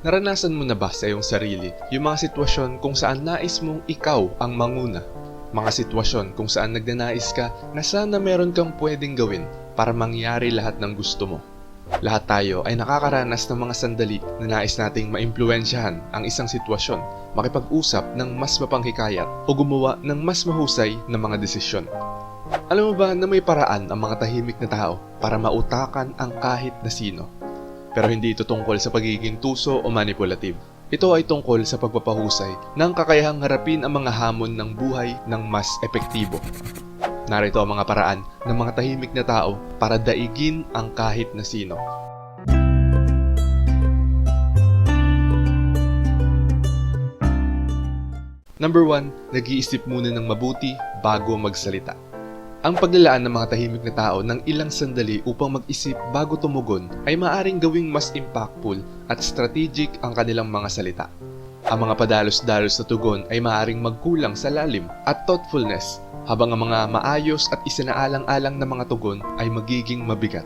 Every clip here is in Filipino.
Naranasan mo na ba sa iyong sarili yung mga sitwasyon kung saan nais mong ikaw ang manguna? Mga sitwasyon kung saan nagnanais ka na sana meron kang pwedeng gawin para mangyari lahat ng gusto mo. Lahat tayo ay nakakaranas ng mga sandali na nais nating maimpluensyahan ang isang sitwasyon, makipag-usap ng mas mapanghikayat o gumawa ng mas mahusay na mga desisyon. Alam mo ba na may paraan ang mga tahimik na tao para mautakan ang kahit na sino? Pero hindi ito tungkol sa pagiging tuso o manipulative. Ito ay tungkol sa pagpapahusay ng kakayahang harapin ang mga hamon ng buhay ng mas epektibo. Narito ang mga paraan ng mga tahimik na tao para daigin ang kahit na sino. Number 1, nag-iisip muna ng mabuti bago magsalita. Ang paglalaan ng mga tahimik na tao ng ilang sandali upang mag-isip bago tumugon ay maaring gawing mas impactful at strategic ang kanilang mga salita. Ang mga padalos-dalos na tugon ay maaring magkulang sa lalim at thoughtfulness habang ang mga maayos at isinaalang-alang na mga tugon ay magiging mabigat.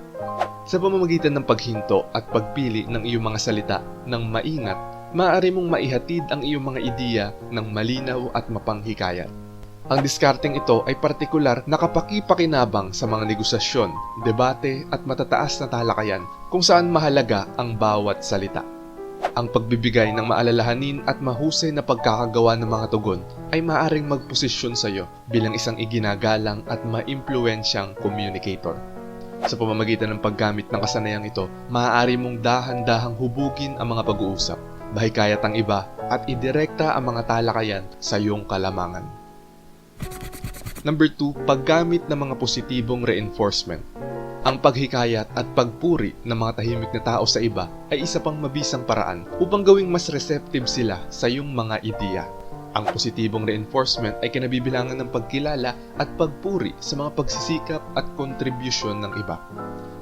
Sa pamamagitan ng paghinto at pagpili ng iyong mga salita ng maingat, maaari mong maihatid ang iyong mga ideya ng malinaw at mapanghikayat. Ang diskarteng ito ay partikular na kapakipakinabang sa mga negosasyon, debate at matataas na talakayan kung saan mahalaga ang bawat salita. Ang pagbibigay ng maalalahanin at mahusay na pagkakagawa ng mga tugon ay maaaring magposisyon sa iyo bilang isang iginagalang at maimpluensyang communicator. Sa pamamagitan ng paggamit ng kasanayang ito, maaari mong dahan-dahang hubugin ang mga pag-uusap, bahikayat ang iba at idirekta ang mga talakayan sa iyong kalamangan. Number 2, paggamit ng mga positibong reinforcement. Ang paghikayat at pagpuri ng mga tahimik na tao sa iba ay isa pang mabisang paraan upang gawing mas receptive sila sa iyong mga ideya. Ang positibong reinforcement ay kinabibilangan ng pagkilala at pagpuri sa mga pagsisikap at kontribusyon ng iba.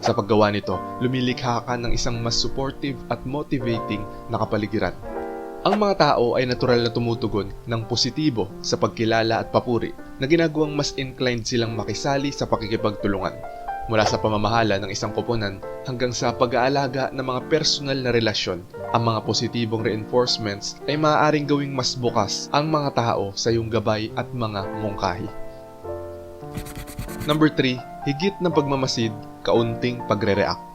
Sa paggawa nito, lumilikha ka ng isang mas supportive at motivating na kapaligiran. Ang mga tao ay natural na tumutugon ng positibo sa pagkilala at papuri na ginagawang mas inclined silang makisali sa pakikipagtulungan mula sa pamamahala ng isang koponan hanggang sa pag-aalaga ng mga personal na relasyon. Ang mga positibong reinforcements ay maaaring gawing mas bukas ang mga tao sa iyong gabay at mga mungkahi. Number 3, higit ng pagmamasid, kaunting pagre-react.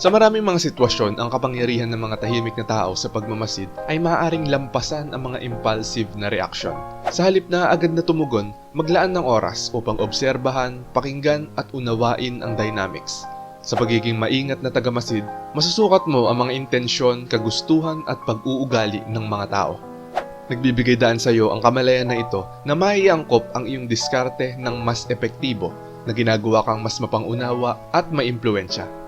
Sa maraming mga sitwasyon, ang kapangyarihan ng mga tahimik na tao sa pagmamasid ay maaaring lampasan ang mga impulsive na reaksyon. Sa halip na agad na tumugon, maglaan ng oras upang obserbahan, pakinggan at unawain ang dynamics. Sa pagiging maingat na tagamasid, masusukat mo ang mga intensyon, kagustuhan at pag-uugali ng mga tao. Nagbibigay daan sa iyo ang kamalayan na ito na maiangkop ang iyong diskarte ng mas epektibo na ginagawa kang mas mapangunawa at maimpluensya.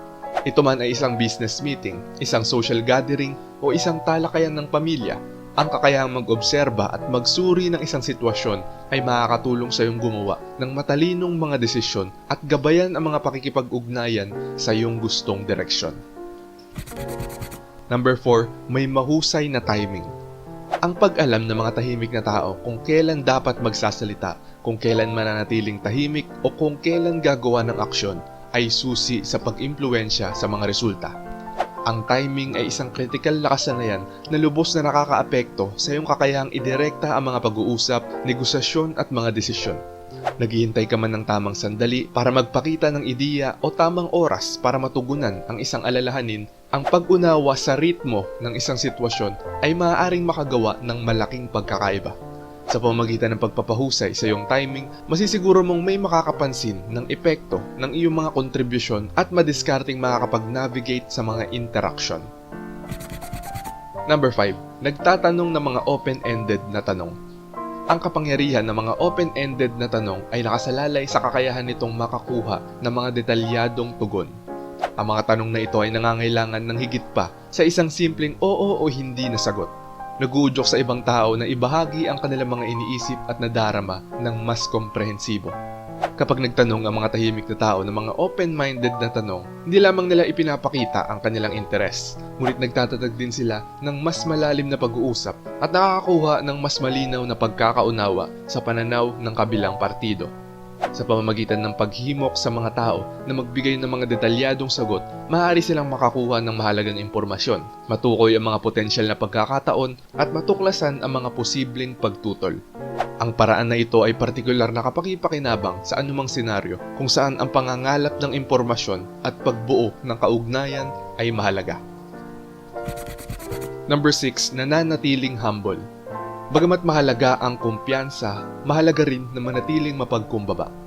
Ito man ay isang business meeting, isang social gathering o isang talakayan ng pamilya, ang kakayahang mag-obserba at magsuri ng isang sitwasyon ay makakatulong sa iyong gumawa ng matalinong mga desisyon at gabayan ang mga pakikipag-ugnayan sa iyong gustong direksyon. Number 4, may mahusay na timing. Ang pag-alam ng mga tahimik na tao kung kailan dapat magsasalita, kung kailan mananatiling tahimik o kung kailan gagawa ng aksyon ay susi sa pag-impluensya sa mga resulta. Ang timing ay isang kritikal na kasanayan na lubos na nakakaapekto sa iyong kakayahang idirekta ang mga pag-uusap, negosasyon at mga desisyon. Naghihintay ka man ng tamang sandali para magpakita ng ideya o tamang oras para matugunan ang isang alalahanin, ang pag-unawa sa ritmo ng isang sitwasyon ay maaaring makagawa ng malaking pagkakaiba. Sa pamamagitan ng pagpapahusay sa iyong timing, masisiguro mong may makakapansin ng epekto ng iyong mga kontribusyon at madiskarting makakapag-navigate sa mga interaction. Number 5. Nagtatanong ng mga open-ended na tanong. Ang kapangyarihan ng mga open-ended na tanong ay nakasalalay sa kakayahan nitong makakuha ng mga detalyadong tugon. Ang mga tanong na ito ay nangangailangan ng higit pa sa isang simpleng oo o hindi na sagot naguudyok sa ibang tao na ibahagi ang kanilang mga iniisip at nadarama ng mas komprehensibo. Kapag nagtanong ang mga tahimik na tao ng mga open-minded na tanong, hindi lamang nila ipinapakita ang kanilang interes, ngunit nagtatatag din sila ng mas malalim na pag-uusap at nakakakuha ng mas malinaw na pagkakaunawa sa pananaw ng kabilang partido. Sa pamamagitan ng paghimok sa mga tao na magbigay ng mga detalyadong sagot, maaari silang makakuha ng mahalagang impormasyon, matukoy ang mga potensyal na pagkakataon at matuklasan ang mga posibleng pagtutol. Ang paraan na ito ay partikular na kapakipakinabang sa anumang senaryo kung saan ang pangangalap ng impormasyon at pagbuo ng kaugnayan ay mahalaga. Number 6, nananatiling humble. Bagamat mahalaga ang kumpiyansa, mahalaga rin na manatiling mapagkumbaba.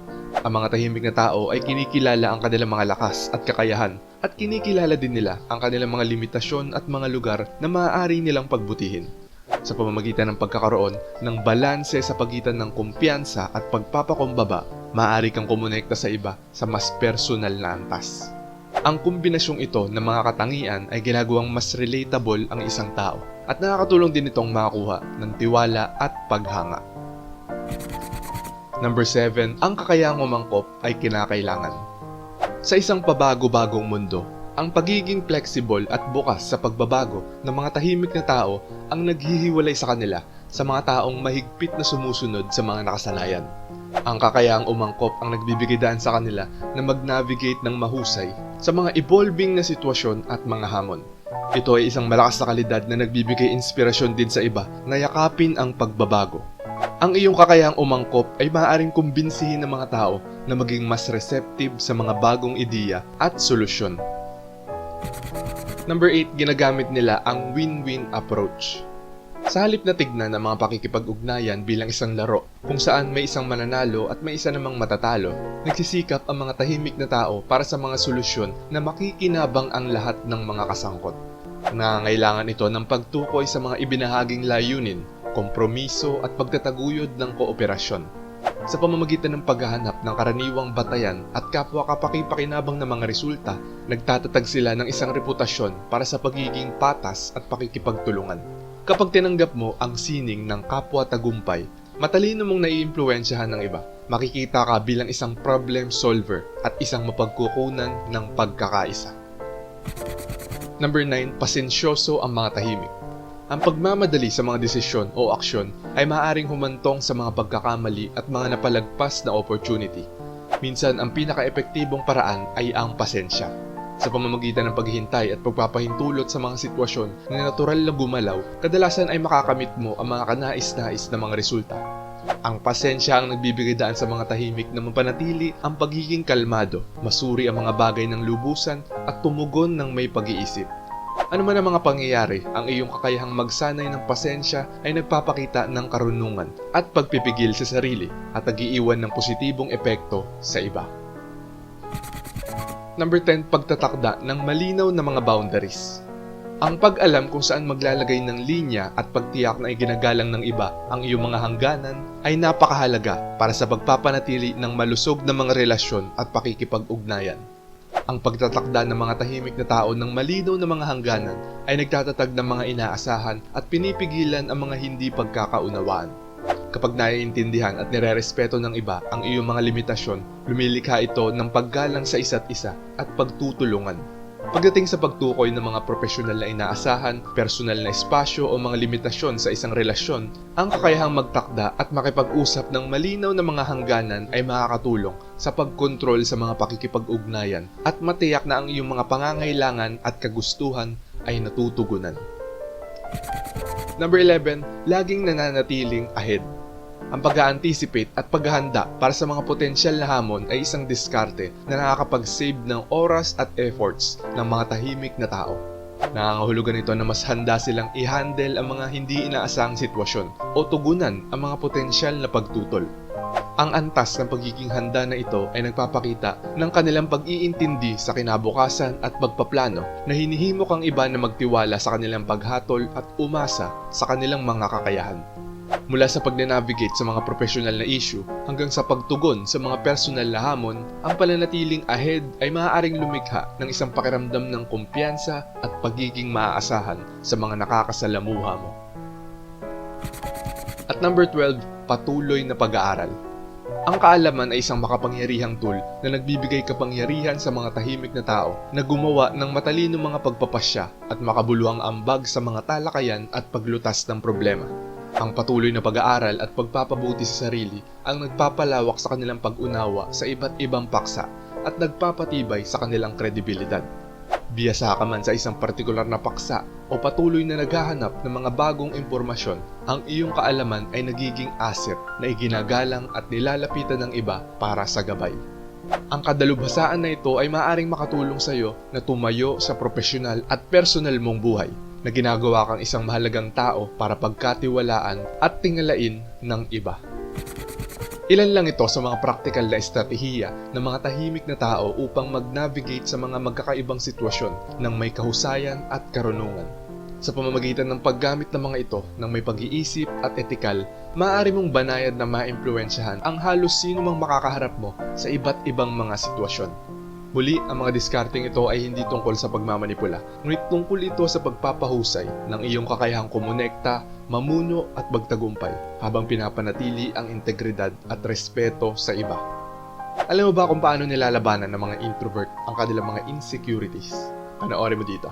Ang mga tahimik na tao ay kinikilala ang kanilang mga lakas at kakayahan at kinikilala din nila ang kanilang mga limitasyon at mga lugar na maaari nilang pagbutihin. Sa pamamagitan ng pagkakaroon ng balanse sa pagitan ng kumpiyansa at pagpapakumbaba, maaari kang kumonekta sa iba sa mas personal na antas. Ang kombinasyong ito ng mga katangian ay ginagawang mas relatable ang isang tao at nakakatulong din itong makakuha ng tiwala at paghanga. Number 7, ang kakayahang umangkop ay kinakailangan. Sa isang pabago-bagong mundo, ang pagiging flexible at bukas sa pagbabago ng mga tahimik na tao ang naghihiwalay sa kanila sa mga taong mahigpit na sumusunod sa mga nakasanayan. Ang kakayahang umangkop ang nagbibigay daan sa kanila na mag-navigate ng mahusay sa mga evolving na sitwasyon at mga hamon. Ito ay isang malakas na kalidad na nagbibigay inspirasyon din sa iba na yakapin ang pagbabago. Ang iyong kakayahang umangkop ay maaaring kumbinsihin ng mga tao na maging mas receptive sa mga bagong ideya at solusyon. Number 8, ginagamit nila ang win-win approach. Sa halip na tignan ang mga pakikipag-ugnayan bilang isang laro kung saan may isang mananalo at may isa namang matatalo, nagsisikap ang mga tahimik na tao para sa mga solusyon na makikinabang ang lahat ng mga kasangkot. Nangangailangan ito ng pagtukoy sa mga ibinahaging layunin, kompromiso at pagtataguyod ng kooperasyon. Sa pamamagitan ng paghahanap ng karaniwang batayan at kapwa kapakipakinabang na mga resulta, nagtatatag sila ng isang reputasyon para sa pagiging patas at pakikipagtulungan. Kapag tinanggap mo ang sining ng kapwa tagumpay, matalino mong naiimpluwensyahan ng iba. Makikita ka bilang isang problem solver at isang mapagkukunan ng pagkakaisa. Number 9, pasensyoso ang mga tahimik. Ang pagmamadali sa mga desisyon o aksyon ay maaaring humantong sa mga pagkakamali at mga napalagpas na opportunity. Minsan, ang pinaka-epektibong paraan ay ang pasensya. Sa pamamagitan ng paghihintay at pagpapahintulot sa mga sitwasyon na natural na gumalaw, kadalasan ay makakamit mo ang mga kanais-nais na mga resulta. Ang pasensya ang nagbibigay daan sa mga tahimik na mapanatili ang pagiging kalmado, masuri ang mga bagay ng lubusan at tumugon ng may pag-iisip. Ano man ang mga pangyayari, ang iyong kakayahang magsanay ng pasensya ay nagpapakita ng karunungan at pagpipigil sa sarili at nagiiwan ng positibong epekto sa iba. Number 10, pagtatakda ng malinaw na mga boundaries. Ang pag-alam kung saan maglalagay ng linya at pagtiyak na iginagalang ng iba ang iyong mga hangganan ay napakahalaga para sa pagpapanatili ng malusog na mga relasyon at pakikipag-ugnayan. Ang pagtatakda ng mga tahimik na tao ng malinaw na mga hangganan ay nagtatatag ng mga inaasahan at pinipigilan ang mga hindi pagkakaunawaan. Kapag naiintindihan at nirerespeto ng iba ang iyong mga limitasyon, lumilikha ito ng paggalang sa isa't isa at pagtutulungan. Pagdating sa pagtukoy ng mga profesional na inaasahan, personal na espasyo o mga limitasyon sa isang relasyon, ang kakayahang magtakda at makipag-usap ng malinaw na mga hangganan ay makakatulong sa pagkontrol sa mga pakikipag-ugnayan at matiyak na ang iyong mga pangangailangan at kagustuhan ay natutugunan. Number 11, laging nananatiling ahead. Ang pag-anticipate at paghahanda para sa mga potensyal na hamon ay isang diskarte na nakakapag-save ng oras at efforts ng mga tahimik na tao. Nangangahulugan ito na mas handa silang i-handle ang mga hindi inaasahang sitwasyon o tugunan ang mga potensyal na pagtutol. Ang antas ng pagiging handa na ito ay nagpapakita ng kanilang pag-iintindi sa kinabukasan at pagpaplano na hinihimok ang iba na magtiwala sa kanilang paghatol at umasa sa kanilang mga kakayahan. Mula sa pag-navigate sa mga professional na issue hanggang sa pagtugon sa mga personal na hamon, ang pananatiling ahead ay maaaring lumikha ng isang pakiramdam ng kumpiyansa at pagiging maaasahan sa mga nakakasalamuha mo. At number 12, patuloy na pag-aaral. Ang kaalaman ay isang makapangyarihang tool na nagbibigay kapangyarihan sa mga tahimik na tao na gumawa ng matalino mga pagpapasya at makabuluhang ambag sa mga talakayan at paglutas ng problema. Ang patuloy na pag-aaral at pagpapabuti sa sarili ang nagpapalawak sa kanilang pag-unawa sa iba't ibang paksa at nagpapatibay sa kanilang kredibilidad. Biyasa ka man sa isang partikular na paksa o patuloy na naghahanap ng mga bagong impormasyon, ang iyong kaalaman ay nagiging asset na iginagalang at nilalapitan ng iba para sa gabay. Ang kadalubhasaan na ito ay maaaring makatulong sa iyo na tumayo sa profesional at personal mong buhay na ginagawa kang isang mahalagang tao para pagkatiwalaan at tingalain ng iba. Ilan lang ito sa mga praktikal na estratehiya ng mga tahimik na tao upang mag-navigate sa mga magkakaibang sitwasyon ng may kahusayan at karunungan. Sa pamamagitan ng paggamit ng mga ito ng may pag-iisip at etikal, maaari mong banayad na maimpluwensyahan ang halos sino mang makakaharap mo sa iba't ibang mga sitwasyon. Muli, ang mga discarding ito ay hindi tungkol sa pagmamanipula, ngunit tungkol ito sa pagpapahusay ng iyong kakayahang kumonekta, mamuno at magtagumpay habang pinapanatili ang integridad at respeto sa iba. Alam mo ba kung paano nilalabanan ng mga introvert ang kanilang mga insecurities? Panoorin mo dito.